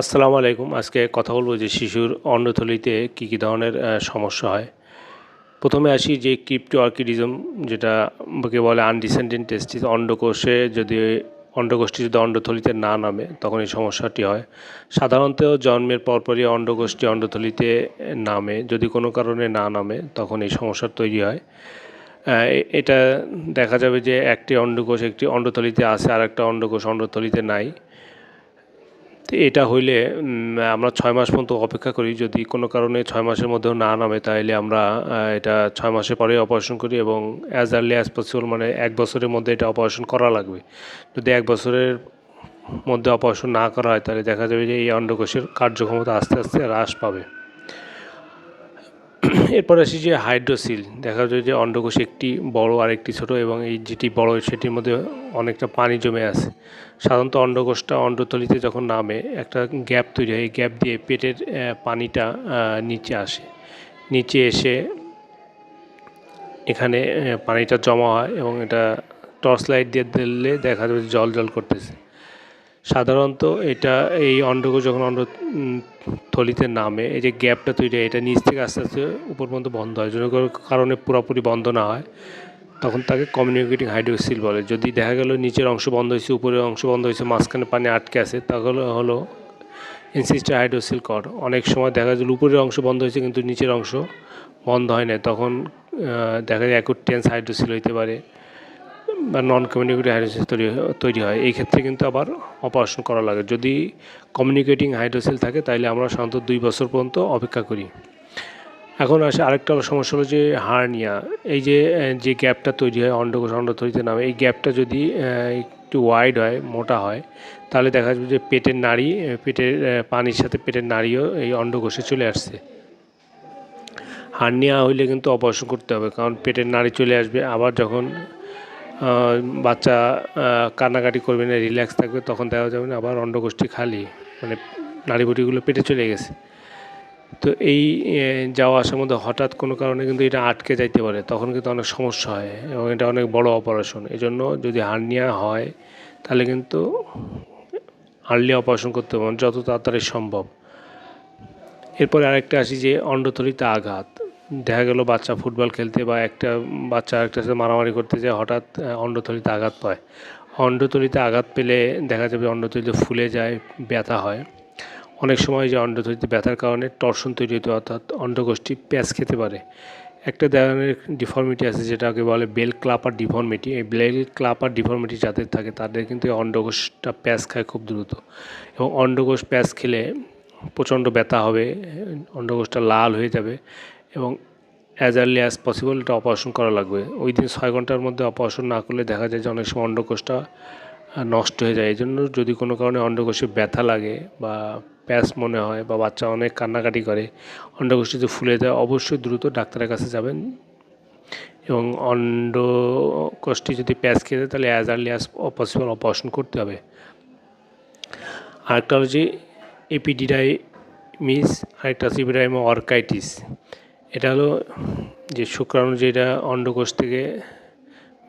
আসসালামু আলাইকুম। আজকে কথা বলব যে শিশুর অন্ডথলিতে কী কী ধরনের সমস্যা হয়। প্রথমে আসি যে ক্রিপ্টো অর্কিডিজম যেটা বলে আনডিসেন্ডেন্ট টেস্টিস, অন্ডকোষে যদি, অন্ডকোষটি যদি অন্ডথলিতে না নামে, তখন এই সমস্যাটি হয়। সাধারণত জন্মের পরপরই অন্ডকোষটি অন্ডথলিতে নামে, যদি কোনো কারণে না নামে, তখন এই সমস্যার তৈরি হয়। এটা দেখা যাবে যে একটি অন্ডকোষ একটি অন্ডথলিতে আছে আর একটা অন্ডকোষ অন্ডথলিতে নাই। এটা হইলে আমরা ছয় মাস পর্যন্ত অপেক্ষা করি। যদি কোনো কারণে ছয় মাসের মধ্যেও না নামে তাহলে আমরা এটা ছয় মাসের পরে অপারেশন করি এবং অ্যাজ আর্লি অ্যাজ পসিবল মানে এক বছরের মধ্যে এটা অপারেশন করা লাগবে। যদি এক বছরের মধ্যে অপারেশন না করা হয়, তাহলে দেখা যাবে যে এই অন্ডকোষের কার্যক্ষমতা আস্তে আস্তে হ্রাস পাবে। এরপর আসি যে হাইড্রোসিল। দেখা যায় যে অন্ডকোষ একটি বড় আর একটি ছোট এবং এই যেটি বড়, সেটির মধ্যে অনেকটা পানি জমে আছে। সাধারণত অন্ডকোষটা অন্ডথলিতে যখন নামে, একটা গ্যাপ তৈরি হয়। এই গ্যাপ দিয়ে পেটের পানিটা নিচে আসে। নিচে এসে এখানে পানিটা জমা হয় এবং এটা টর্চ লাইট দিয়ে দিলে দেখা যাবে জল জল করতেছে। সাধারণত এটা এই অন্ডকোষ যখন অন্ড থলিতে নামে, এই যে গ্যাপটা তৈরি হয়, এটা নিচ থেকে আস্তে আস্তে উপর পর্যন্ত বন্ধ হয়। কোনো কারণে পুরোপুরি বন্ধ না হয়, তখন তাকে কমিউনিকেটিং হাইড্রোসিল বলে। যদি দেখা গেল নিচের অংশ বন্ধ হয়েছে, উপরের অংশ বন্ধ হয়েছে, মাঝখানে পানি আটকে আছে, তাহলে হলো ইনসিস্টার হাইড্রোসিল কর অনেক সময় দেখা যায় উপরের অংশ বন্ধ হয়েছে, কিন্তু নিচের অংশ বন্ধ হয় না তখন দেখা যায় অ্যাকুট টেন্স হাইড্রোসিল হইতে পারে। বা নন কমিউনিকেটিং হাইড্রোসিল তৈরি তৈরি হয়। এই ক্ষেত্রে কিন্তু আবার অপারেশন করা লাগে। যদি কমিউনিকেটিং হাইড্রোসিল থাকে তাহলে আমরা সাধারণত দুই বছর পর্যন্ত অপেক্ষা করি। এখন আসে আরেকটা সমস্যা হলো যে হার্নিয়া। এই যে যে গ্যাপটা তৈরি হয় অন্ডকোষ অন্ড তৈরিতে নামে, এই গ্যাপটা যদি একটু ওয়াইড হয়, মোটা হয়, তাহলে দেখা যাবে যে পেটের নাড়ি পেটের পানির সাথে পেটের নাড়িও এই অন্ডকোষে চলে আসছে। হার্নিয়া হইলে কিন্তু অপারেশন করতে হবে, কারণ পেটের নাড়ি চলে আসবে। আবার যখন বাচ্চা কান্নাকাটি করবে না রিল্যাক্স থাকবে, তখন দেওয়া যাবে না, আবার অন্ডকোষটি খালি মানে নাড়িভুটিগুলো পেটে চলে গেছে। তো এই যাওয়া আসার মধ্যে হঠাৎ কোনো কারণে কিন্তু এটা আটকে যাইতে পারে, তখন কিন্তু অনেক সমস্যা হয় এবং এটা অনেক বড় অপারেশন এই জন্য যদি হার্নিয়া হয়, তাহলে কিন্তু আর্লি অপারেশন করতে হবে মানে যত তাড়াতাড়ি সম্ভব। এরপরে আরেকটা আসি যে অন্ডথলিতে আঘাত। দেখা গেল বাচ্চা ফুটবল খেলতে বা একটা বাচ্চা একটা সাথে মারামারি করতে যায় হঠাৎ আহ, অন্ডথলিতে আঘাত পায়। অন্ডথলিতে আঘাত পেলে দেখা যাবে অন্ডথলিতে ফুলে যায় ব্যথা হয়। অনেক সময় যে অন্ডথলিতে ব্যথার কারণে টর্শন তৈরি হতে অর্থাৎ অন্ডকোষটি প্যাঁচ খেতে পারে। একটা ধরনের ডিফর্মিটি আছে যেটাকে বলে বেল ক্লাপার ডিফর্মিটি। এই বেল ক্লাপার ডিফর্মিটি যাদের থাকে তাদের কিন্তু অন্ডকোষটা প্যাঁচ খায় খুব দ্রুত। এবং অন্ডকোষ প্যাঁচ খেলে প্রচণ্ড ব্যথা হবে অন্ডকোষটা লাল হয়ে যাবে এবং অ্যাজ আর্লি অ্যাজ পসিবল এটা অপারেশন করা লাগবে। ওই দিন ছয় ঘণ্টার মধ্যে অপারেশন না করলে দেখা যায় যে অনেক সময় অন্ডকোষটা নষ্ট হয়ে যায়। এই জন্য যদি কোনো কারণে অন্ডকোষে ব্যথা লাগে বা প্যাস মনে হয় বা বাচ্চা অনেক কান্নাকাটি করে অন্ডকোষটি যদি ফুলে যায়, অবশ্যই দ্রুত ডাক্তারের কাছে যাবেন। এবং অন্ডকোষটি যদি প্যাচ খেয়ে যায়, তাহলে as early as possible operation করতে হবে। আরেকটা হলো যে, এপিডিডাইমিস, আরেকটা হচ্ছে এপিডাইমো অর্কাইটিস এটা হলো যে শুক্রাণু যেটা অন্ডকোষ থেকে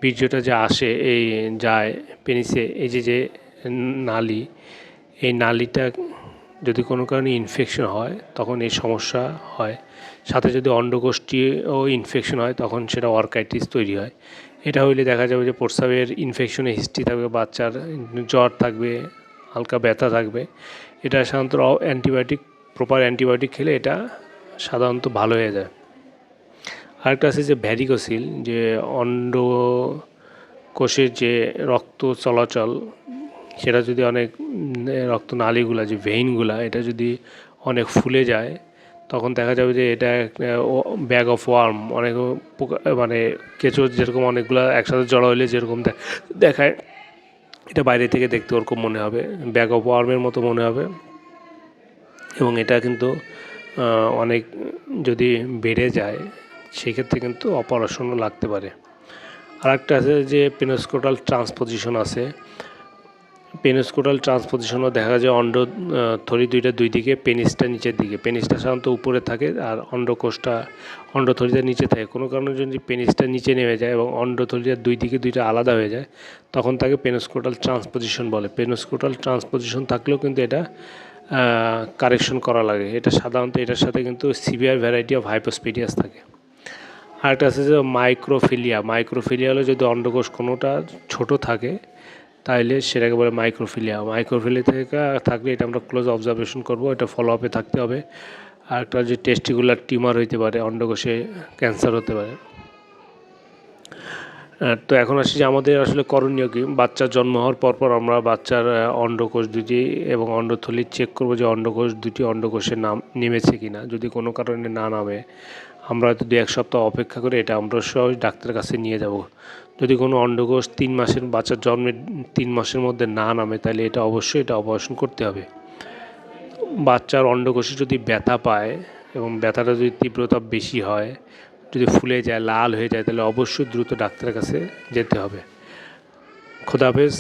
বীর্যটা যে আসে, এই যায় পেনিসে, এই যে যে নালি, এই নালিটা যদি কোনো কারণে ইনফেকশন হয়, তখন এই সমস্যা হয়। সাথে যদি অন্ডকোষটিও ইনফেকশন হয়, তখন সেটা অর্কাইটিস তৈরি হয়। এটা হইলে দেখা যাবে যে প্রস্রাবের ইনফেকশনের হিস্ট্রি থাকবে, বাচ্চার জ্বর থাকবে, হালকা ব্যথা থাকবে। এটা সাধারণত অ্যান্টিবায়োটিক প্রপার অ্যান্টিবায়োটিক খেলে এটা সাধারণত ভালো হয়ে যায়। আরেকটা আছে যে ভ্যারিকোসিল যে অন্ড কোষের যে রক্ত চলাচল সেটা যদি অনেক উম, রক্ত নালীগুলা যে ভেইনগুলা এটা যদি অনেক ফুলে যায় তখন দেখা যাবে যে এটা একটা ব্যাগ অফ ওয়ার্ম অনেক মানে কেঁচো যেরকম অনেকগুলা একসাথে জড়ো হলে যেরকম দেখায় এটা বাইরে থেকে দেখতে ওরকম মনে হবে ব্যাগ অফ ওয়ার্মের মতো মনে হবে। এবং এটা কিন্তু অনেক যদি বেড়ে যায়, সেক্ষেত্রে কিন্তু অপারেশনও লাগতে পারে। আর একটা আছে যে পেনোস্কোটাল ট্রান্সপোজিশন আছে। পেনিসকোটাল ট্রান্সপোজিশনও দেখা যায় অন্ড থলি দুইটা দুই দিকে, পেনিসটা নিচের দিকে। পেনিসটা সাধারণত উপরে থাকে আর অন্ডকোষটা অন্ডথলিটা নিচে থাকে। কোনো কারণে যদি পেনিসটা নিচে নেমে যায় এবং অন্ডথলিটার দুই দিকে দুইটা আলাদা হয়ে যায়, তখন তাকে পেনোস্কোটাল ট্রান্সপোজিশন বলে। পেনোস্কোটাল ট্রান্সপোজিশন থাকলেও কিন্তু এটা কারেকশন করা লাগে। এটা সাধারণত এটার সাথে কিন্তু সিভিয়ার ভ্যারাইটি অফ হাইপোস্পিডিয়াস থাকে। আরেকটা আছে যে মাইক্রোফিলিয়া মাইক্রোফিলিয়া হলো যদি অন্ডকোষ কোনোটা ছোট থাকে তাহলে সেটাকে বলে মাইক্রোফিলিয়া মাইক্রোফিলিয়া থেকে থাকলে এটা আমরা ক্লোজ অবজারভেশন করব, এটা ফলো আপে থাকতে হবে। আর একটা যে টেস্টিকুলার টিউমার হইতে পারে, অন্ডকোষে ক্যান্সার হতে পারে। তো এখন আসি যে আমাদের আসলে করণীয় কি? বাচ্চার জন্ম হওয়ার পর পর আমরা বাচ্চার অন্ডকোষ দুটি এবং অন্ডথলি চেক করব যে অন্ডকোষ দুটি অন্ডকোষে নাম নেমেছে কি না যদি কোনো কারণে না নামে, আমরা হয়তো দু এক সপ্তাহ অপেক্ষা করে এটা আমরা সহ ডাক্তারের কাছে নিয়ে যাব। যদি কোনো অন্ডকোষ তিন মাসের, বাচ্চার জন্মের তিন মাসের মধ্যে না নামে, তাহলে এটা অবশ্যই এটা অপারেশন করতে হবে। বাচ্চার অন্ডকোষে যদি ব্যথা পায় এবং ব্যথাটা যদি তীব্রতা বেশি হয় যদি ফুলে যায় লাল হয়ে যায় তাহলে অবশ্যই দ্রুত ডাক্তারের কাছে যেতে হবে। খোদাহাফেজ